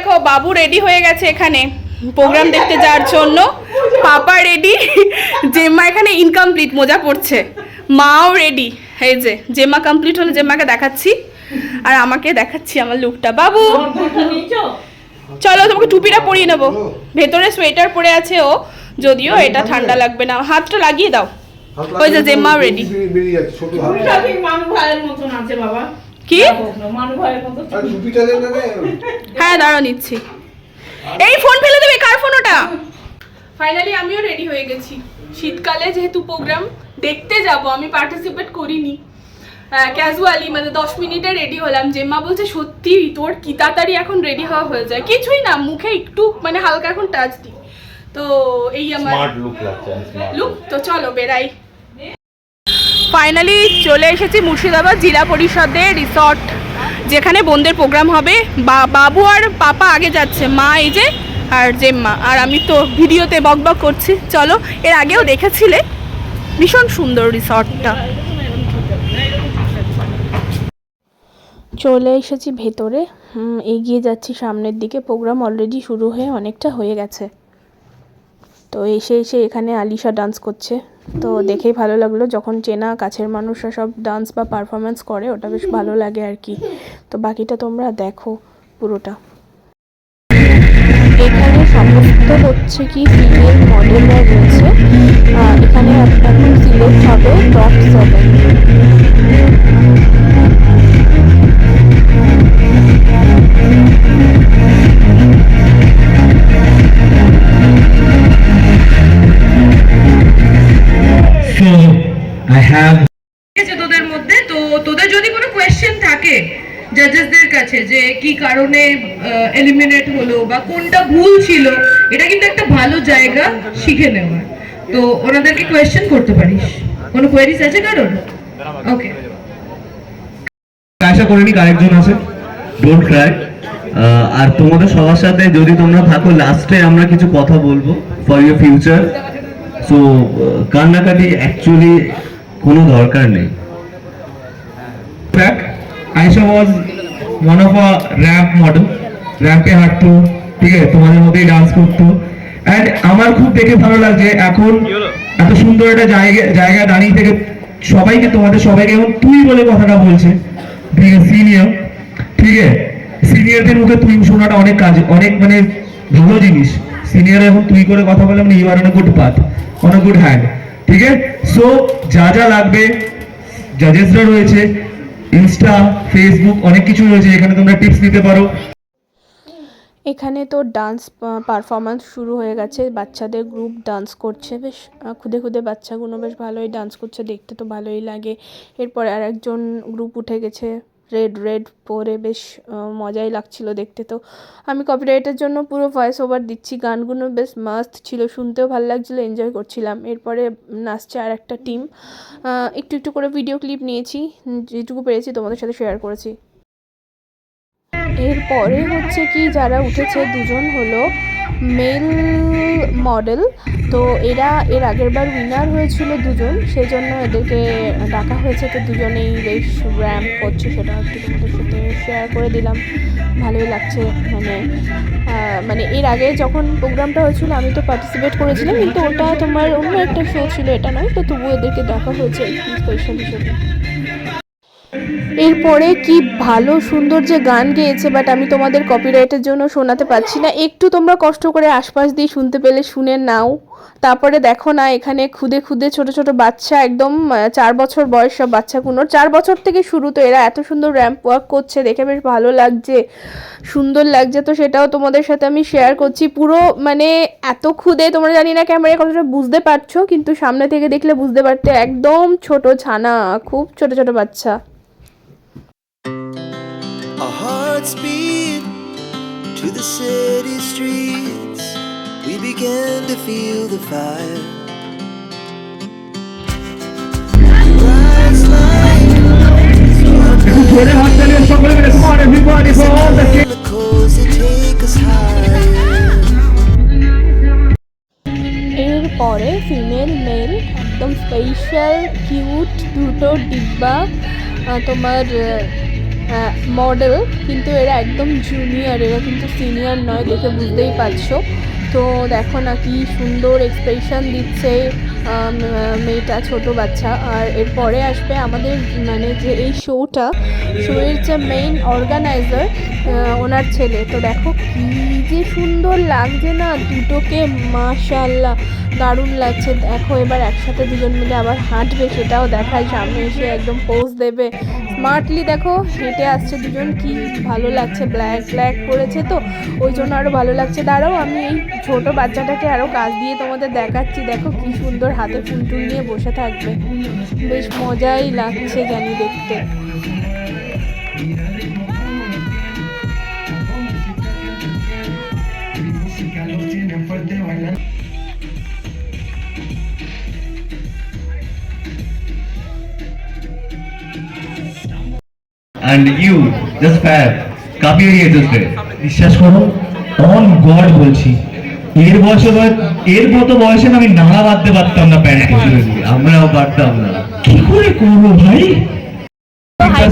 দেখো বাবু রেডি হয়ে গেছে এখানে। প্রোগ্রাম দেখতে যাওয়ার জন্য। পাপা রেডি জেম্মা এখানে ইনকমপ্লিট মজা পড়ছে মাও রেডি এই যে জেম্মা কমপ্লিট হলে জেম্মাকে দেখাচ্ছি। আর আমাকে দেখাচ্ছি আমার লুকটা বাবু! চলো তোমাকে টুপিটা পরিয়ে নেব। ভেতরে সোয়েটার পরে আছে ও। যদিও এটা ঠান্ডা লাগবে না। হাতটা লাগিয়ে দাও। ওই যে জেম্মাও আছে বাবা। কি। হ্যাঁ দাঁড়াও নিচ্ছি। এই ফোন ফেলে দেবে কার ফোন ওটা? ফাইনালি আমিও রেডি হয়ে গেছি। শীতকালে যেহেতু প্রোগ্রাম দেখতে যাব। আমি পার্টিসিপেট করিনি। ক্যাজুয়ালি মানে দশ মিনিটে রেডি হলাম। জেম্মা বলছে সত্যি তোর কি তাড়াতাড়ি এখন রেডি হওয়া হয়ে যায়? কিছুই না মুখে একটু মানে হালকা এখন টাচ দিই। তো এই আমার লুক লুক তো চলো বেরাই ফাইনালি চলে এসেছি মুর্শিদাবাদ জেলা পরিষদে রিসর্ট, যেখানে বোনদের প্রোগ্রাম হবে। বাবু আর পাপা আগে যাচ্ছে, মা এই যে আর জেম্মা। আর আমি তো ভিডিওতে বক বক করছি। চলো, এর আগেও দেখেছিলে? ভীষণ সুন্দর রিসর্টটা। চলে এসেছি ভেতরে। এগিয়ে যাচ্ছি সামনের দিকে। প্রোগ্রাম অলরেডি শুরু হয়ে অনেকটা হয়ে গেছে। তো এসে এসে এখানে আলিশা ডান্স করছে। তো দেখেই ভালো লাগল যখন চেনা কাছের মানুষরা সব ডান্স বা পারফরমেন্স করে, ওটা বেশ ভালো লাগে আর কি। তো বাকিটা তোমরা দেখো পুরোটা। এখানে সমস্ত হচ্ছে কি ফিমেল মডেলরা রয়েছে। এখানে এখন সিলেক্ট হবে টপ সেভেন Have আছে তোদের মধ্যে তো তোদের যদি কোনো কোয়েশ্চেন থাকে জাজেসদের কাছে যে কি কারণে এলিমিনেট হলো বা কোনটা ভুল ছিল এটা কিন্তু একটা ভালো জায়গা শিখে নেওয়ার তো ওনাদেরকে কোয়েশ্চেন করতে পারিস। কোনো কোয়েরিজ আছে কারণ ওকে আশা করিনি আরেকজন আছে। ডোন্ট ক্রাই আর তোমাদের সবার সাথে যদি তোমরা থাকো লাস্টে আমরা কিছু কথা বলব ফর ইউর ফিউচার সো কান্নাকাটি অ্যাকচুয়ালি কোনো দরকার নেই। Ramp model. র্যাম্পে হাঁটতো, ঠিক আছে, তোমাদের মধ্যেই ডান্স করতো। অ্যান্ড আমার খুব দেখে ভালো লাগছে, এখন এত সুন্দর একটা জায়গা জায়গা দাঁড়িয়ে থেকে সবাইকে, তোমাদের সবাইকে তুই বলে কথাটা বলছে সিনিয়র ঠিক আছে। সিনিয়রদের মুখে তুই শোনাটা অনেক কাজ, অনেক মানে ভালো জিনিস। সিনিয়র এখন তুই করে কথা বলে মানে you are on good path on good hand ঠিক আছে? সো যা যা লাগবে জাজেসরা রয়েছে ইনস্টা ফেসবুক অনেক কিছু রয়েছে এখানে তোমরা টিপস নিতে পারো। এখানে তো ডান্স পারফরমেন্স শুরু হয়ে গেছে, বাচ্চাদের গ্রুপ ডান্স করছে, বেশ খুদে খুদে বাচ্চাগুলো বেশ ভালোই ডান্স করছে, দেখতে তো ভালোই লাগে। এরপরে আর একজন গ্রুপ উঠে গেছে। রেড রেড পরে বেশ মজাই লাগছিল দেখতে। তো আমি কপিরাইটের জন্য পুরো ভয়েস ওভার দিচ্ছি। গানগুলো বেশ মাস্ত ছিল, শুনতেও ভালো লাগছিল এনজয় করছিলাম। এরপরে নাচছে আর একটা টিম একটু একটু করে ভিডিও ক্লিপ নিয়েছি, যেটুকু পেরেছি তোমাদের সাথে শেয়ার করেছি। এরপরে হচ্ছে কি, যারা উঠেছে দুজন হলো মেল মডেল তো এরা এর আগের বার উইনার হয়েছিল দুজন, সেজন্য এদেরকে ডাকা হয়েছে। তো দুজনেই বেশ র্যাম করছে, সেটা একটু তোমাদের সাথে শেয়ার করে দিলাম। ভালোই লাগছে মানে মানে এর আগে যখন প্রোগ্রামটা হয়েছিল, আমি তো পার্টিসিপেট করেছিলাম, কিন্তু ওটা তোমার অন্য একটা শো ছিল, এটা নয়, তো তবুও এদেরকে দেখা হয়েছে স্পেশাল হিসেবে। এরপরে কি ভালো সুন্দর যে গান গেয়েছে বাট আমি তোমাদের কপিরাইটের জন্য শোনাতে পারছি না। একটু তোমরা কষ্ট করে আশপাশ দিয়ে শুনতে পেলে, শুনে নাও। তারপরে দেখো না, এখানে খুদে খুদে ছোট ছোট বাচ্চা, একদম চার বছর বয়স সব বাচ্চাগুলোর। চার বছর থেকে শুরু তো এরা এত সুন্দর র্যাম্প ওয়ার্ক করছে, দেখে বেশ ভালো লাগছে, সুন্দর লাগছে। তো সেটাও তোমাদের সাথে আমি শেয়ার করছি। পুরো মানে এত খুদে, তোমরা জানি না ক্যামেরায় কতটা বুঝতে পারছ, কিন্তু সামনে থেকে দেখলে বুঝতে পারতে একদম ছোট ছানা, খুব ছোট ছোট বাচ্চা। Our hearts beat to the city streets. We began to feel the fire. Rise like ধরে হাত তালিয়ে সকলে মিলে come on everybody for all the kids. chemicals that take us higher. এরপরে ফিমেল মেল একদম স্পেশাল কিউট দুটো ডিব্বা আহ, তোমার model কিন্তু এরা একদম জুনিয়র এরা কিন্তু সিনিয়র নয় দেখে বুঝতেই পারছ। তো দেখো না কি সুন্দর এক্সপ্রেশন দিচ্ছে মেয়েটা, ছোট বাচ্চা। আর এরপরে আসবে আমাদের মানে যে এই শোটা শোয়ের যে মেইন অর্গানাইজার ওনার ছেলে। তো দেখো কি যে সুন্দর লাগছে না দুটোকে মাশাল্লাহ দারুণ লাগছে। দেখো এবার একসাথে দুজন মিলে আবার হাঁটবে, সেটাও দেখায়। সামনে এসে একদম পোজ দেবে। স্মার্টলি দেখো, হেঁটে আসছে দুজন, কি ভালো লাগছে ব্ল্যাক ব্ল্যাক করেছে তো, ওই জন্য আরও ভালো লাগছে। দাঁড়াও, আমি এই ছোটো বাচ্চাটাকে আরও কাজ দিয়ে তোমাদের দেখাচ্ছি, দেখো কি সুন্দর হাতে ফুল টুল নিয়ে বসে থাকবে। বেশ মজাই লাগছে জানি দেখতে। And you just fab কাঁপিয়ে দিয়েছিস রে বিশ্বাস করো অন গড বলছি। এর বয়সে এর মতো বয়সে আমি নাড়া বাঁধতে পারতাম না প্যান্টে আমরাও পারতাম না। কি করে করব ভাই?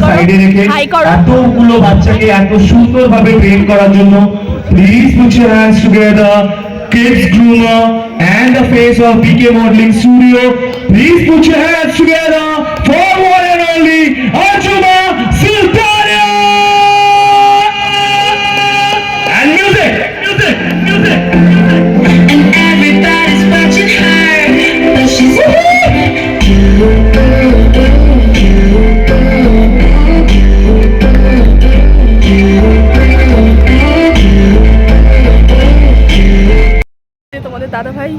সাইডে রেখে এতগুলো বাচ্চাকে এত সুন্দরভাবে ট্রেন করার জন্য please put your hands together kids groomer and the face of BK Modeling Studio. Please put your hands together for one and only Arjuna! ভাই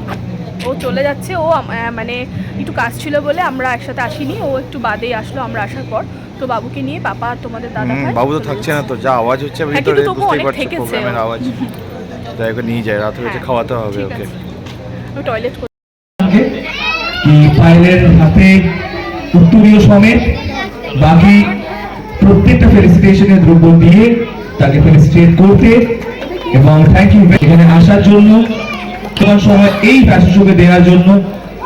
ও চলে যাচ্ছে। ও মানে একটু কাজ ছিল বলে আমরা একসাথে আসিনি। ও একটু বাদেই আসলো আমরা আসার পর। তো বাবুকে নিয়ে পাপা আর তোমাদের দাদা ভাই বাবু তো থাকছে না তো যা আওয়াজ হচ্ছে হ্যাঁ, ভিতরে বুঝতেই পারছ প্রোগ্রামের আওয়াজ। তাই ওকে নিয়ে যায় রাত হয়েছে হ্যাঁ, খাওয়াতে হবে ওকে। আমি টয়লেট কি পায়েলের হাতে উত্তরীয় সমেত? বাকি প্রত্যেকটা ফেলিসিটেশনের দ্রব্য দিয়ে তাকে ফেলিসিটেট করতে এবং থ্যাংক ইউ এখানে আসার জন্য তোমার সময় এই ফ্যাশন শোকে দেওয়ার জন্য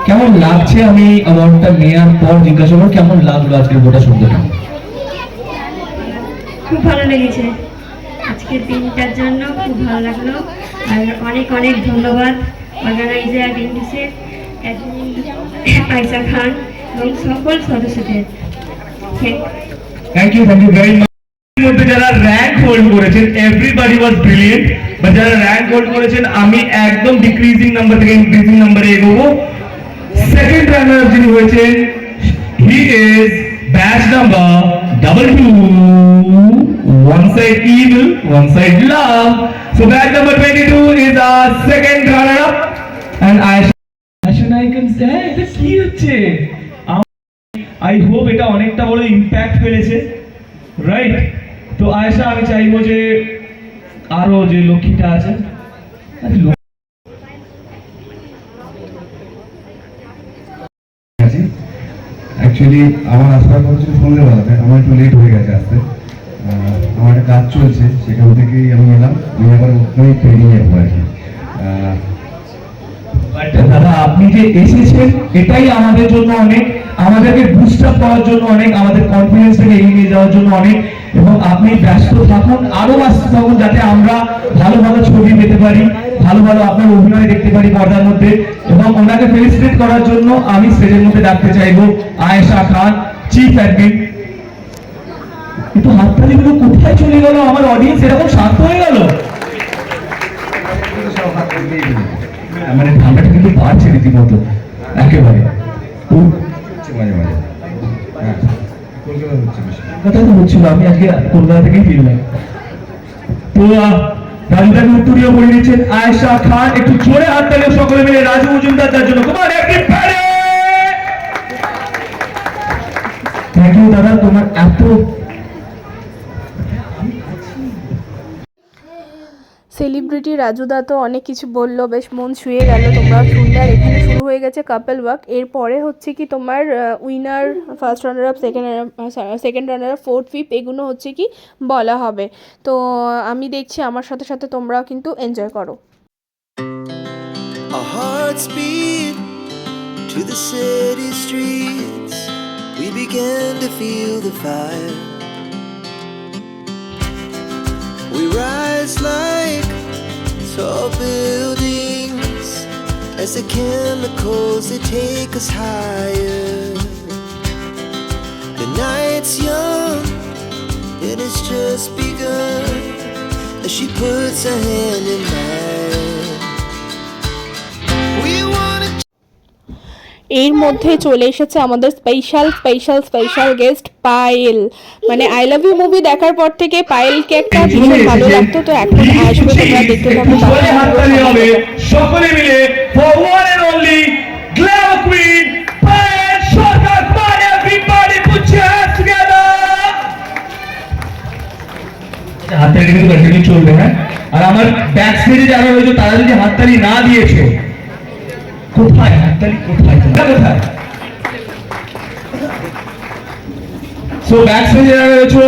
কেমন লাগছে আমি অ্যাওয়ার্ডটা নেওয়ার পর জিজ্ঞাসা করব কেমন লাগল আজকের গোটা সুন্দরটা খুব ভালো লেগেছে। আজকের দিনটার জন্য খুব ভালো লাগল। আর অনেক অনেক ধন্যবাদ অর্গানাইজার ইন্ডিসের আয়সা খান এবং সকল সদস্যদের। Thank you thank you very much মধ্যে যারা র্যাঙ্ক হোল্ড করেছেন এভরিবডি ওয়াজ ব্রিলিয়েন্ট বাট যারা র্যাঙ্ক হোল্ড করেছেন, আমি একদম ডিক্রিজিং নাম্বার থেকে ইনক্রিজিং নাম্বারে এগোবো। সেকেন্ড রানার আপ যিনি হয়েছেন he is batch number double two one side evil one side love so batch twenty two is are second runner up and Ayesha Ayesha নাইকেন হ্যাঁ এটা কি হচ্ছে? আই হোপ এটা অনেকটা বড় ইম্প্যাক্ট ফেলেছে। রাইট তো আয়েশা আমি চাইব যে আরও যে লক্ষ্মীটা আছে অ্যাকচুয়ালি আমার আসার কথা ছিল সন্ধ্যেবেলাতে আমার একটু লেট হয়ে গেছে আসতে। আহ, আমার একটা কাজ চলছে সেখান থেকেই আমি এলাম। আমি আবার ওখানেই যাব আর কি দাদা আপনি যে এসেছেন এটাই আমাদের জন্য অনেক আমাদেরকে বুস্ট আপ করার জন্য অনেক, আমাদের কনফিডেন্সটাকে এগিয়ে নিয়ে যাওয়ার জন্য অনেক এবং আপনি ব্যস্ত থাকুন। আরও ব্যস্ত থাকুন যাতে আমরা ভালো ভালো ছবি পেতে পারি ভালো ভালো আপনার অভিনয় দেখতে পারি পর্দার মধ্যে এবং ওনাকে ফেলিসিটেট করার জন্য আমি স্টেজের মধ্যে ডাকতে চাইব, আয়েশা খান চিফ অ্যাডমিন কিন্তু হাততালিগুলো কোথায় চলে গেল? আমার অডিয়েন্স এরকম শান্ত হয়ে গেল। মানে ঠান্ডাটা কিন্তু বাড়ছে রীতিমতো, একেবারে। মাঝে মাঝে হ্যাঁ। কলকাতা হচ্ছে বেশি। তো হচ্ছিল আমি আজকে কলকাতা থেকেই ফিরলাম। তো রাজুদাকে উত্তরীয় বলে দিচ্ছেন আয়েশা খান একটু জোরে হাত তালে সকলে মিলে রাজু মজুমদার তার জন্য। কুমার থ্যাংক ইউ দাদা তোমার এত সেলিব্রিটি রাজুদা তো অনেক কিছু বলল বেশ মন ছুঁয়ে গেল তোমরা শুনলে আর এখানে হয়ে গেছে কাপেল ওয়াক এরপরে হচ্ছে কি তোমার winner first runner up second second runner up fourth fifth এগুলো হচ্ছে কি বলা হবে তো, আমি দেখছি আমার সাথে সাথে তোমরাও কিন্তু এনজয় করো to the city streets. We began to feel the fire. We rise like tall buildings as the chemicals they take us higher. The night's young, it has just begun as she puts her hand in mine. We wanna এর মধ্যে চলে এসেছে আমাদের special special special guest Payel মানে I love you movie দেখার পর থেকে পায়েলকে একটা ভীষণ ভালো লাগতো তো এখন আসবে তোমরা দেখতে থাকো সকলে সকলে মিলে for one and only glamour queen Payel Sarkar Payel everybody put your hands together. হাততালি কিন্তু কন্টিনিউ চলবে হ্যাঁ? আর আমার ব্যাক স্টেজে যারা রয়েছে তারা যদি হাততালি না দিয়েছে কোথায় হাততালি কোথায় কোথায়? সো ব্যাক স্টেজে যারা রয়েছে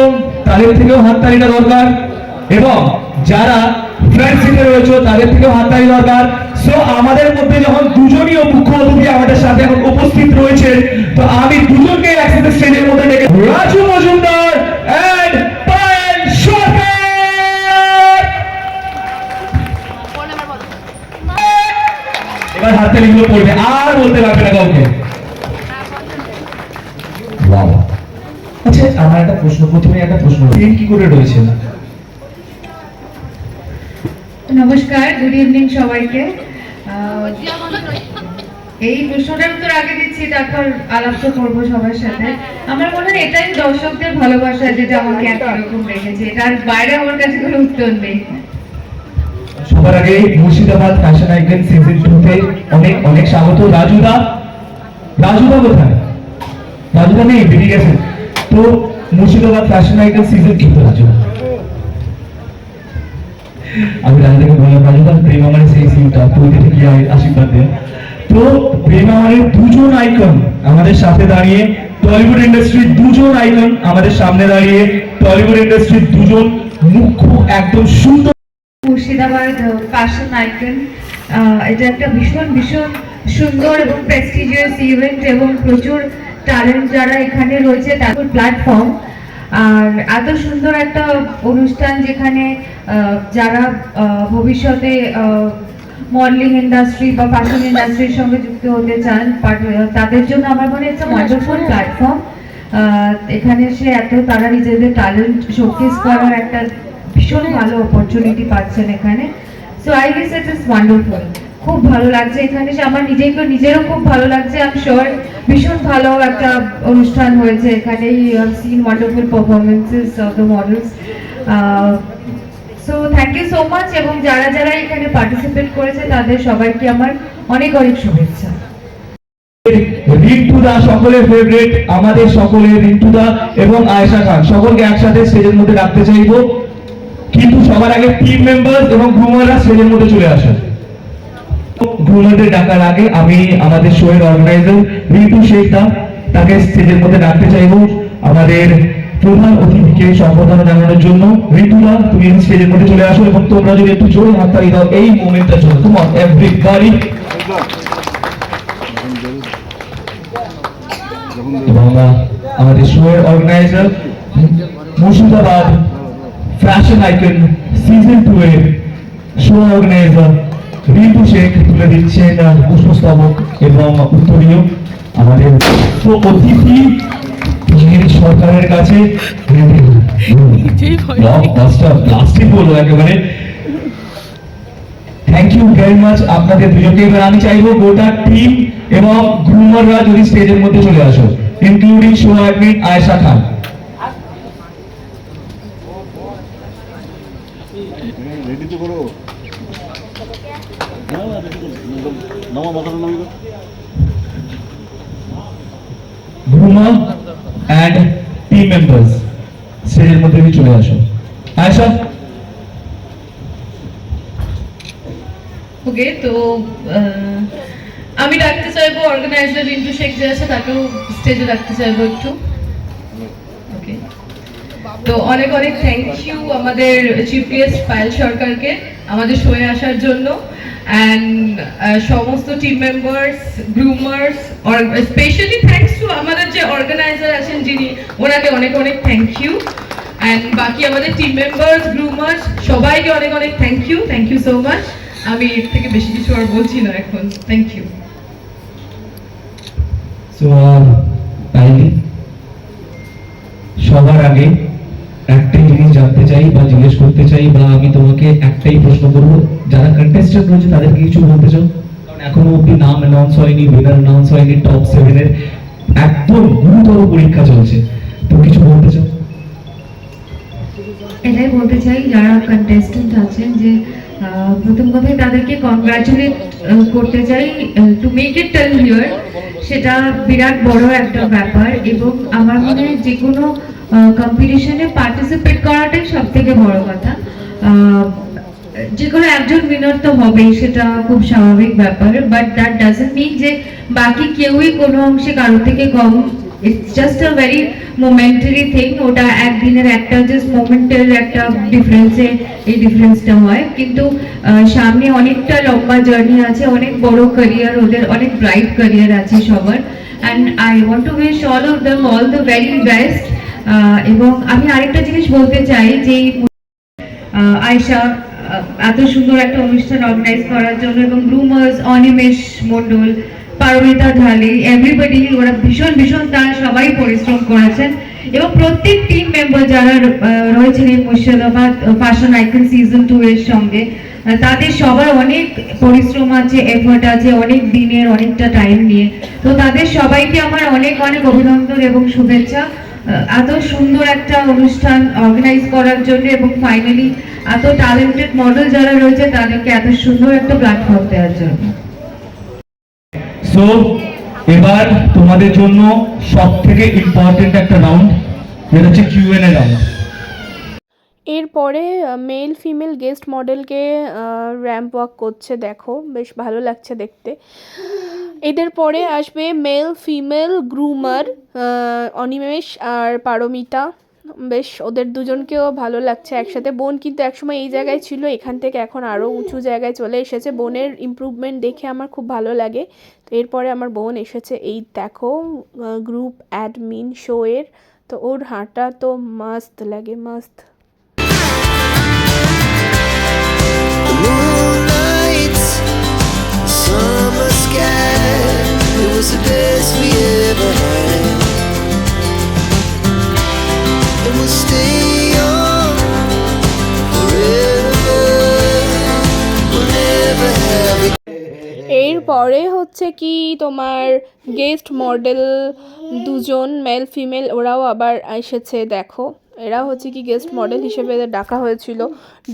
তাদের থেকেও হাততালিটা দরকার। এবং যারা ফ্রন্ট সিটে রয়েছে তাদের থেকেও হাততালি দরকার। আমাদের মধ্যে যখন দুজনই মুখ্য অতিথি আমাদের সাথে এখন উপস্থিত রয়েছে, তো আমি দুজনকে একসাথে স্টেজের মধ্যে ডেকে রাজু মজুমদার আচ্ছা আমার একটা প্রশ্ন, প্রথমে একটা প্রশ্ন। কি করে রয়েছে নমস্কার গুড ইভিনিং সবাইকে। এই প্রশ্নটার উত্তর আগে দিচ্ছি, তারপর আলাপ তো করব সবার সাথে। আমার মনে হয় এটাই দর্শকদের ভালোবাসা যেটা আমাকে এরকম রেখেছে। এটার বাইরে আমার কাছে কোনো উত্তর নেই। সবার আগে মুর্শিদাবাদ ফ্যাশন আইকন সিজন তে অনেক অনেক স্বাগত। রাজুদা রাজুদা কোথায়? রাজুদা নেই, বেরিয়ে গেছে। তো মুর্শিদাবাদ ফ্যাশন আইকন সিজন আমি রাজুদাকে বললাম, রাজুদা প্রেম আমার সেই সিনটা তুই দেখে কি আশীর্বাদ দেন। তো প্রেম আমাদের দুজন আইকন আমাদের সাথে দাঁড়িয়ে টলিউড ইন্ডাস্ট্রির দুজন আইকন আমাদের সামনে দাঁড়িয়ে টলিউড ইন্ডাস্ট্রির দুজন মুখ্য একদম সুন্দর মুর্শিদাবাদ ফ্যাশন আইকন এটা একটা ভীষণ ভীষণ সুন্দর এবং প্রেস্টিজিয়াস ইভেন্ট এবং প্রচুর ট্যালেন্ট যারা এখানে রয়েছে, তাদের প্ল্যাটফর্ম আর এত সুন্দর একটা অনুষ্ঠান যেখানে যারা ভবিষ্যতে মডেলিং ইন্ডাস্ট্রি বা ফ্যাশন ইন্ডাস্ট্রির সঙ্গে যুক্ত হতে চান তাদের জন্য আমার মনে হচ্ছে ওয়ান্ডারফুল প্ল্যাটফর্ম এখানে এসে এত তারা নিজেদের ট্যালেন্ট শোকেস করার একটা ভীষণ ভালো অপরচুনিটি পাচ্ছেন এখানে। So I guess it is wonderful খুব ভালো লাগছে এখানে এসে। আমার নিজেকে নিজেরও খুব ভালো লাগছে আই এম শিওর ভীষণ ভালো একটা অনুষ্ঠান হয়েছে এখানে you have seen wonderful performances of the models so thank you so much এবং যারা যারা এখানে পার্টিসিপেট করেছে, তাদের সবাইকে আমার অনেক অনেক শুভেচ্ছা। সকলের ফেভারিট আমাদের সকলের এবং আয়েশা খান, সকলকে একসাথে স্টেজের মধ্যে রাখতে চাইব। কিন্তু সবার আগে টিম মেম্বার এবং ঘুমাররা স্টেজের মধ্যে চলে আসে ঘুমারদের ডাকার আগে আমি আমাদের শো এর অর্গানাইজার রিন্টু শেখ তাকে স্টেজের মধ্যে ডাকতে চাইব। আমাদের প্রধান অতিথিকে সম্বোধনা জানানোর জন্য ঋতুদা তুমি স্টেজের মধ্যে চলে আসো এবং তোমরা যদি একটু জোরে হাততালি দাও, এই মোমেন্টটার জন্য। তোমার এভরিবডি আমাদের শো এর organiser Murshidabad fashion icon season two এর শো অর্গানাইজার রিতু শেখ তুলে দিচ্ছেন পুষ্পস্তবক এবং উত্তরীয়। আমাদের অতিথি সরকারের কাছে প্লাস্টিক বলব একেবারে। থ্যাংক ইউ ভেরি মাচ আপনাদের দুজনকে। এবার আমি চাইব গোটা টিম এবং গ্রুমাররা যদি স্টেজের মধ্যে চলে আসো ইনক্লুডিং সোহাগিন আয়েশা খান রেডি তো করো নামা মাথাটা নামি গ্রুমার অ্যান্ড টিম মেম্বার্স স্টেজের মধ্যে যদি চলে আসো। আয়েশা? ওকে, তো আমি ডাকতে চাইব অর্গানাইজার রিন্টু শেখ যে আছে, তাকেও স্টেজে ডাকতে চাইব একটু। ওকে। তো অনেক অনেক থ্যাংক ইউ আমাদের চিফ গেস্ট পায়েল সরকারকে আমাদের শোয়ে আসার জন্য। অ্যান্ড সমস্ত team members groomers specially thanks to আমাদের যে অর্গানাইজার আছেন যিনি, ওনাকে অনেক অনেক থ্যাংক ইউ অ্যান্ড বাকি আমাদের টিম মেম্বার্স গ্রুমার্স সবাইকে অনেক অনেক thank you thank you so much আমি এর থেকে বেশি কিছু আর বলছি না এখন থ্যাংক ইউ সো সবার আগে একটাই জিনিস জানতে চাই বা জিজ্ঞেস করতে চাই বা আমি তোমাকে একটাই প্রশ্ন করব, যারা কন্টেস্টেন্ট রয়েছে তাদেরকে কিছু বলতে চাও? কারণ এখনও অব্দি নাম অ্যানাউন্স হয়নি উইনার অ্যানাউন্স হয়নি টপ সেভেনের একদম গুরুতর পরীক্ষা চলছে। তো কিছু বলতে চাও? এটাই বলতে চাই, যারা কন্টেস্টেন্ট আছেন যে প্রথম কথাই তাদেরকে কংগ্রাচুলেট করতে চাই to make it tell here সেটা বিরাট বড় একটা ব্যাপার এবং আমার মনে হয় যে কোনো কম্পিটিশনে পার্টিসিপেট করাটাই সব থেকে বড় কথা। যে কোনো একজন উইনার তো হবেই, সেটা খুব স্বাভাবিক ব্যাপার বাট দ্যাট ডাজেন্ট মিন যে বাকি কেউই কোনো অংশে কারোর থেকে কম it's just a very momentary thing ওটা একদিনের একটা জাস্ট মোমেন্টের একটা ডিফারেন্সে এই ডিফারেন্সটা হয়। কিন্তু সামনে অনেকটা লম্বা জার্নি আছে অনেক বড় ক্যারিয়ার ওদের অনেক ব্রাইট ক্যারিয়ার আছে সবার। And I want to wish all of them all the very best এবং আমি আরেকটা জিনিস বলতে চাই যে আহ, এত সুন্দর একটা অনুষ্ঠান অর্গানাইজ করার জন্য এবং গ্রুমার্স অনিমেষ মণ্ডল পারমিতা ঢালি এভরিবডি ওরা ভীষণ ভীষণ তারা সবাই পরিশ্রম করেছেন। এবং প্রত্যেক টিম মেম্বার যারা রয়েছেন এই Murshidabad fashion icon season two এর সঙ্গে তাদের সবার অনেক পরিশ্রম আছে এফোর্ট আছে, অনেক দিনের, অনেকটা টাইম নিয়ে। তো তাদের সবাইকে আমার অনেক অনেক অভিনন্দন এবং শুভেচ্ছা। এত সুন্দর একটা অনুষ্ঠান অর্গানাইজ করার জন্য এবং ফাইনালি এত ট্যালেন্টেড মডেল যারা রয়েছে, তাদেরকে এত সুন্দর একটা প্ল্যাটফর্ম দেওয়ার জন্য। সো এবার তোমাদের জন্য সব থেকে ইম্পর্টেন্ট একটা রাউন্ড যেটা হচ্ছে কিউ এন এ রাউন্ড এরপরে মেল ফিমেল গেস্ট মডেলকে র্যাম্প ওয়াক করছে, দেখো, বেশ ভালো লাগছে দেখতে। এদের পরে আসবে মেল ফিমেল গ্রুমার অনিমেষ আর পারমিতা। বেশ, ওদের দুজনকেও ভালো লাগছে একসাথে। বোন কিন্তু একসময় এই জায়গায় ছিল, এখান থেকে এখন আরও উঁচু জায়গায় চলে এসেছে। বোনের ইম্প্রুভমেন্ট দেখে আমার খুব ভালো লাগে। তো এরপরে আমার বোন এসেছে এই দেখো গ্রুপ অ্যাডমিন শোয়ের তো ওর হাঁটা তো মাস্ত লাগে মাস্ত হচ্ছে কি তোমার গেস্ট মডেল দুজন মেল ফিমেল ওরাও আবার এসেছে, দেখো। এরা হচ্ছে কি গেস্ট মডেল হিসেবে এদের ডাকা হয়েছিল।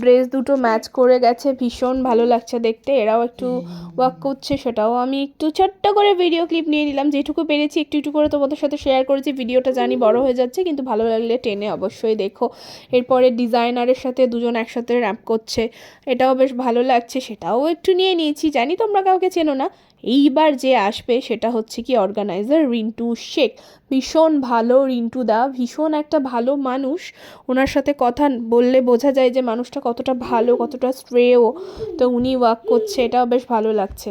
ড্রেস দুটো ম্যাচ করে গেছে, ভীষণ ভালো লাগছে দেখতে। এরাও একটু ওয়াক করছে, সেটাও আমি একটু ছোট্ট করে ভিডিও ক্লিপ নিয়ে নিলাম। যেটুকু পেরেছি, একটু একটু করে তোমাদের সাথে শেয়ার করেছি। ভিডিওটা জানি বড় হয়ে যাচ্ছে, কিন্তু ভালো লাগলে টেনে অবশ্যই দেখো। এরপরে ডিজাইনারের সাথে দুজন একসাথে র্যাম্প করছে। এটাও বেশ ভালো লাগছে, সেটাও একটু নিয়ে নিয়েছি। জানি তোমরা কাউকে চেনো না। এইবার যে আসবে সেটা হচ্ছে কি অর্গানাইজার রিন্টু শেখ ভীষণ ভালো রিন্টু দা, ভীষণ একটা ভালো মানুষ ওনার সাথে কথা বললে বোঝা যায় যে মানুষটা কতটা ভালো, কতটা স্ট্রেও তো উনি ওয়াক করছে, এটাও বেশ ভালো লাগছে.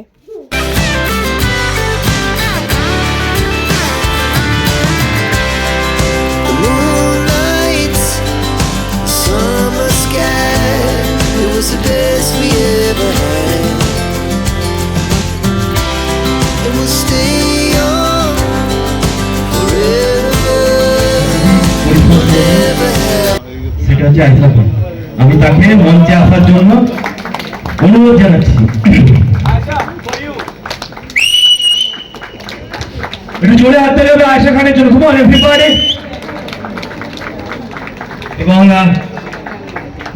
It was the best we ever had. সেটা হচ্ছে আমি তাকে মঞ্চে আসার জন্য অনুরোধ জানাচ্ছি। একটু জোরে হাত হবে আয়সা খানের জন্য। তোমার এভরিবডি এবং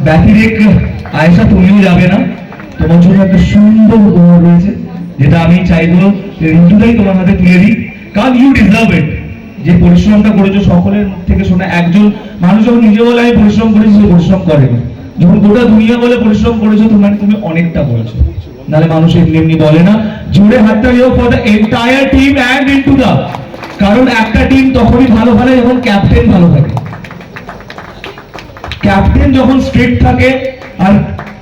ব্যতিরেক আয়সা তুমিও যাবে না। তোমার জন্য একটা সুন্দর উপহার রয়েছে, যেটা আমি চাইব ঋতুটাই তোমার হাতে তুলে দিই। কারণ ইউ ডিজার্ভ ইট যে পরিশ্রমটা করেছ সকলের থেকে শোনা, একজন মানুষ যখন নিজে বলে, আমি পরিশ্রম করেছি সে পরিশ্রম করেনি যখন গোটা দুনিয়া বলে পরিশ্রম করেছ, তোমার তুমি অনেকটা করেছ। নাহলে মানুষ এমনি এমনি বলে না। জুড়ে হাতটা দিও for the entire team and into the কারণ একটা টিম তখনই ভালো খেলে যখন ক্যাপ্টেন ভালো থাকে। ক্যাপ্টেন যখন স্ট্রেট থাকে, আর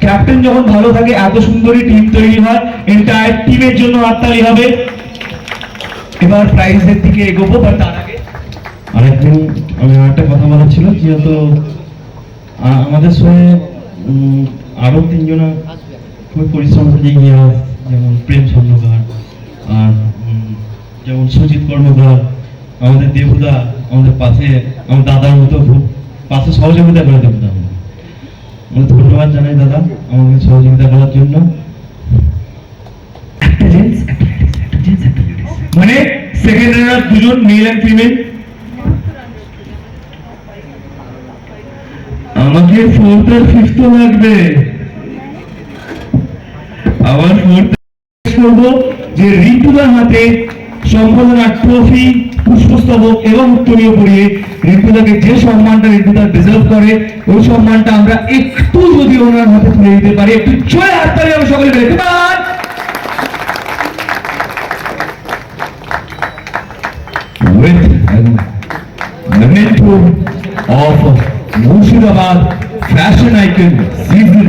ক্যাপ্টেন যখন ভালো থাকে, এত সুন্দরই টিম তৈরি হয় এন্টায়ার টিমের জন্য হাততালি হবে। এবার প্রাইজের দিকে এগোবো বা তার আগে আরেকদিন আমি একটা কথা বলার ছিল, যেহেতু আমাদের সঙ্গে আরও আরও তিনজনা খুবই পরিশ্রম করে এগিয়ে যেমন প্রেম স্বর্ণকার আর যেমন সুজিত কর্মকার আমাদের দেবুদা, আমাদের পাশে, আমার দাদার মতো খুব পাশে সহযোগিতা করে দেবুদা। ধন্যবাদ জানাই দাদা আমাকে সহযোগিতা করার জন্য। মানে সেকেন্ড রানার দুজন মেল এন্ড ফিমেল আমাকে ফোর্থ আর ফিফথ লাগবে। আবার ফোর্থ করব যে ঋতুদার হাতে সম্পাদনা ট্রফি পুষ্পস্তবক এবং উত্তরীয় পরিয়ে ঋতুদাকে যে সম্মানটা ঋতুদা ডিজার্ভ করে, ওই সম্মানটা আমরা একটু যদি ওনার হাতে তুলে দিতে পারি, একটু জয় হাততালি আমরা সকলে Come on! with memento of Murshidabad fashion icon season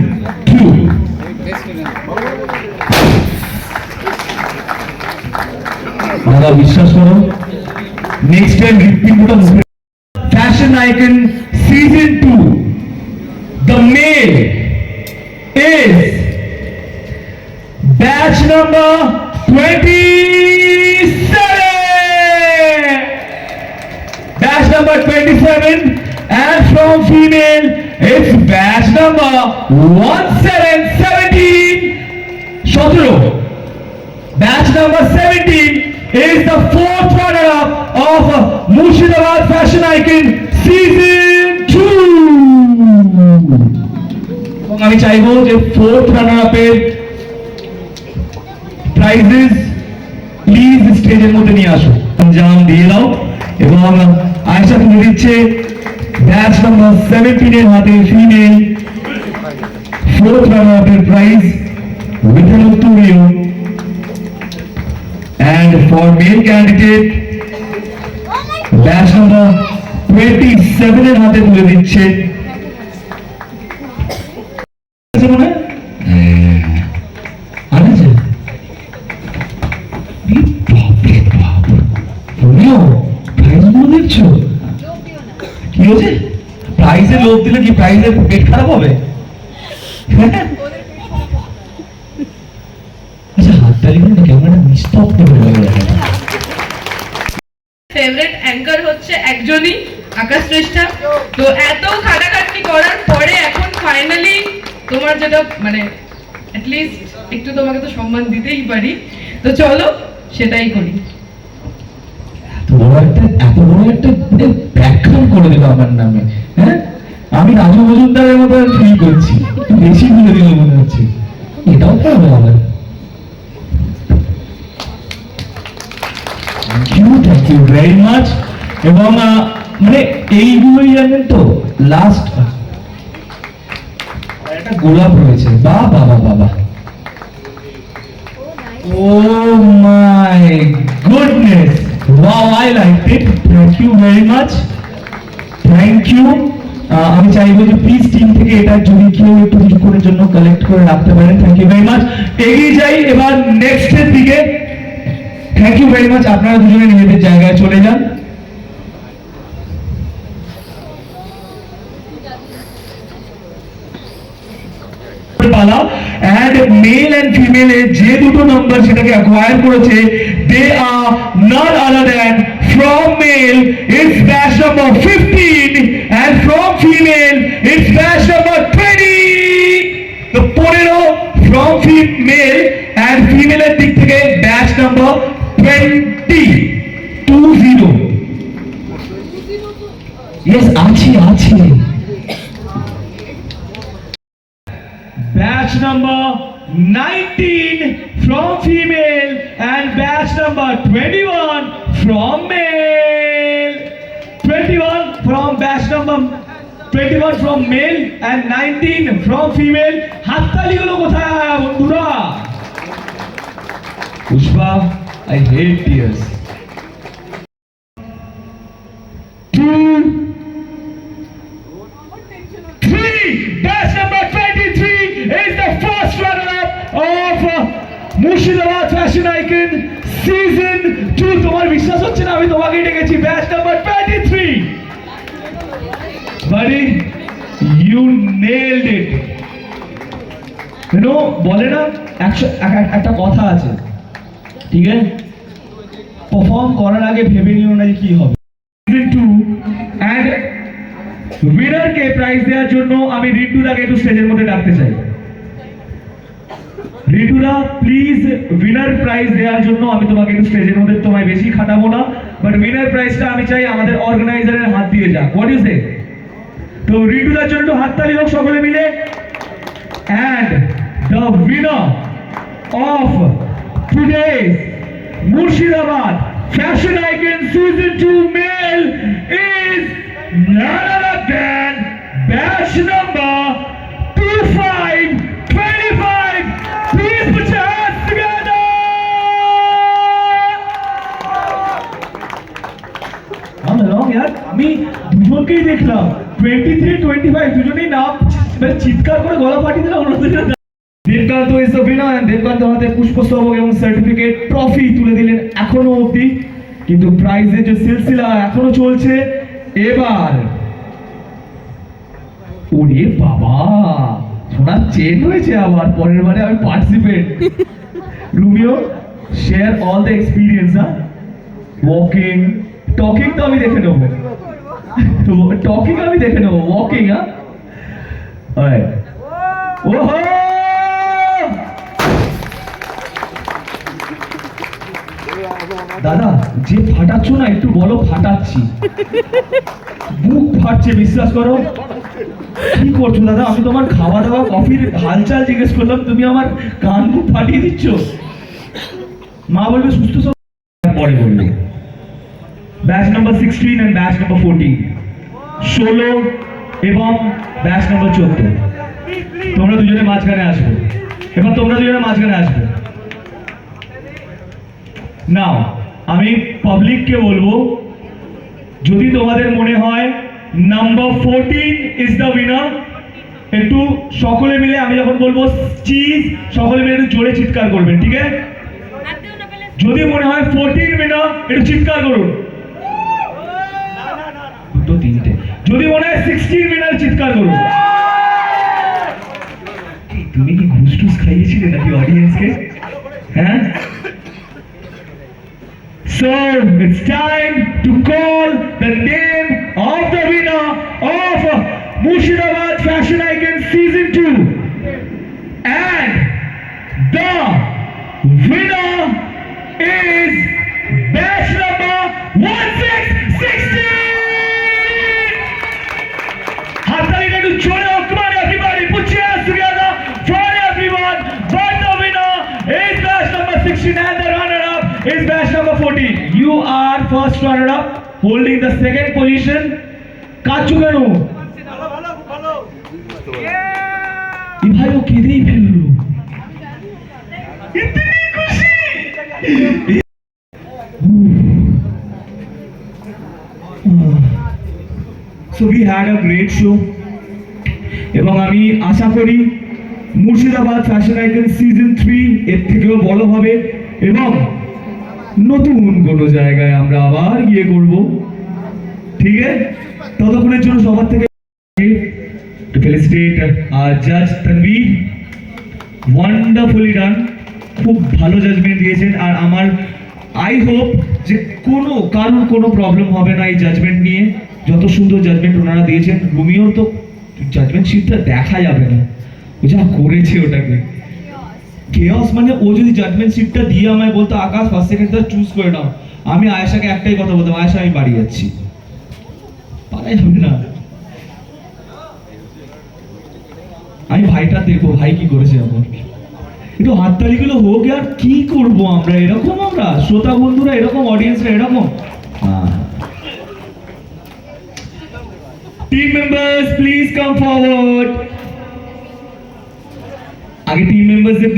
2. দাদা, বিশ্বাস করো নেক্সট টাইম হৃৎপিণ্ডটা like in season 2, the male is batch number 27. Batch number 27 and from female it's batch number 1717. Shotaro. Batch number 17 is the fourth runner-up of Mushidabad Fashion Icon Season 2. এবং আমি চাইব যে fourth runner আপের prices please স্টেজের মধ্যে নিয়ে আসো জাম দিয়ে দাও এবং আয়সা তুলে দিচ্ছে ব্যাচ নাম্বার সেভেন্টিনের হাতে ফিমেল ফোর্থ রানার আপের প্রাইজ উইথ অ্যান উত্তরীয় and for male candidate batch number twenty সেভেনের হাতে তুলে দিচ্ছে। হয়? হ্যাঁ। কি হয়েছে? প্রাইজে লোভ দিলে কি প্রাইজের পেট খারাপ হবে? আচ্ছা মানে একটু তোমাকে তো সম্মান দিতেই পারি। তো চলো, সেটাই করি। মানে আমার হ্যাঁ? আমি রাজু মজুমদারের মতো ফিল করছি, বেশি দিল মনে হচ্ছে। এটাও আবার থ্যাংক ইউ মাচ এবং মানে এইগুলোই জানেন তো লাস্ট একটা গোলাপ রয়েছে বা বাবা বাবা my goodness! Wow, I liked it. Thank you very much. Thank you. আহ, আমি চাইব যে প্লিজ টিম থেকে এটা যদি কেউ একটু কিছুক্ষণের জন্য কালেক্ট করে রাখতে পারেন থ্যাংক ইউ ভেরি মাচ এগিয়ে যাই এবার নেক্সট এর দিকে থ্যাংক ইউ ভেরি মাচ আপনারা দুজনে নিজেদের জায়গায় চলে যান পালা অ্যান্ড মেল এন্ড ফিমেল এর যে দুটো নাম্বার সেটাকে অ্যাকোয়ার করেছে they are not other than from male it's batch number 15 and from female it's batch number 20 তো 15 ফ্রম মেল এন্ড ফিমেল এর দিক থেকে ব্যাচ নাম্বার 20 20 ইয়েস আছে আছে। batch number 19 from female and batch number 21 from male 21 from batch number 21 from male and 19 from female হাততালি গুলো কোথায় বন্ধুরা Pushpa I hate tears two three. Batch number 23 is the first runner-up of Murshidabad fashion icon season two. তোমার বিশ্বাস হচ্ছে না, আমি তোমাকে ডেকেছি। ব্যাচ নাম্বার টোয়েন্টি থ্রি বাড়ি you you nailed it you know বলে না একটা কথা আছে। ঠিক আছে? পারফর্ম করার আগে ভেবে নিও না কি হবে। টু অ্যান্ড উইনারকে প্রাইজ দেওয়ার জন্য আমি রিন্টুদাকে একটু স্টেজের মধ্যে ডাকতে চাই। রিন্টুদা প্লিজ উইনার প্রাইজ দেওয়ার জন্য আমি তোমাকে একটু স্টেজের মধ্যে তোমায় বেশি খাটাবো না বাট উইনার প্রাইজটা আমি চাই আমাদের অর্গানাইজারের হাত দিয়ে যাক। হোয়াট ইউ সে তো রিন্টুদার জন্য একটু হাততালি হোক সকলে মিলে। And the winner of today's Murshidabad fashion icon season two male is none than batch number 2525. আমি দুজনকেই দেখলাম। টোয়েন্টি থ্রি টোয়েন্টি ফাইভ দুজনেই নাম মানে চিৎকার করে গলা ফাটিয়ে দিলাম অন্যদের দেবকান্ত উইনার দেবকান্ত হাতে পুষ্পস্তবক এবং সার্টিফিকেট ট্রফি তুলে দিলেন এখনও অবধি। কিন্তু প্রাইজের যে সিলসিলা এখনও চলছে, এবার ওরে বাবা, সোনার চেন হয়েছে আবার, পরের বারে আমি পার্টিসিপেট রুমিও শেয়ার অল দ্য এক্সপিরিয়েন্স হ্যাঁ? ওয়াকিং টকিং তো আমি দেখে নেব। টকিং আমি দেখে নেব ওয়াকিং দাদা, যে ফাটাচ্ছ না, একটু বলো, ফাটাচ্ছি। বুক ফাটছে, বিশ্বাস করো। কি করছ দাদা? আমি তোমার খাওয়া দাওয়া কফির হালচাল জিজ্ঞেস করলাম, তুমি আমার কান মুখ ফাটিয়ে দিচ্ছ? মা বলবে, সুস্থ সব পরে বলবে। Batch number sixteen and batch number fourteen ষোলো এবং ব্যাচ নাম্বার চোদ্দ তোমরা দুজনে মাঝখানে আসবে। এবার তোমরা দুজনে মাঝখানে আসবে। নাও আমি পাবলিককে বলব যদি তোমাদের মনে হয় number fourteen is the winner একটু সকলে মিলে আমি যখন বলব চিজ সকলে মিলে একটু জোরে চিৎকার করবেন ঠিক আছে? যদি মনে হয় ফোরটিন উইনার একটু চিৎকার করুন। যদি মনে হয় সিক্সটিন উইনার চিৎকার করুন কি, তুমি কি ঘুষ টুস খাইয়েছিলে নাকি অডিয়েন্সকে হ্যাঁ So it's time to call the name of the winner of Murshidabad Fashion Icon Season 2. And the winner is You are first runner-up, holding the second position. Kachu কেন? এ ভাই ও কেঁদেই ফেলল। So we had a great show. এবং আমি আশা করি Murshidabad fashion icon season three এর থেকেও বড় হবে এবং নতুন কোনো জায়গায় আমরা আবার গিয়ে করব। ঠিক আছে? ততক্ষণের জন্য সবার থেকে to felicitate our judge Tanvir wonderfully done খুব ভালো জাজমেন্ট দিয়েছেন। আর আমার আই হোপ যে কোনো, কারোর কোনো প্রবলেম হবে না এই জাজমেন্ট নিয়ে। যত সুন্দর জাজমেন্ট ওনারা দিয়েছেন রুমিওর তো জাজমেন্ট শিটটা দেখা যাবে না। ও যা করেছে ওটাকে। কেয়াস মানে ও যদি জাজমেন্ট শিটটা দিয়ে আমায় বলতো, আকাশ ফার্স্ট সেকেন্ডটা চুজ করে নাও। আমি আয়েশাকে একটাই কথা বলতাম, আয়েশা, আমি বাড়ি যাচ্ছি। পারাই হবে না। আমি ভাইটা দেখব, ভাই কি করেছে এখন? একটু হাততালিগুলো হোক আর কি করব আমরা? এরকম আমরা? শ্রোতা বন্ধুরা এরকম অডিয়েন্সরা এরকম? Team members please come forward আগে টিম মেম্বার্সদের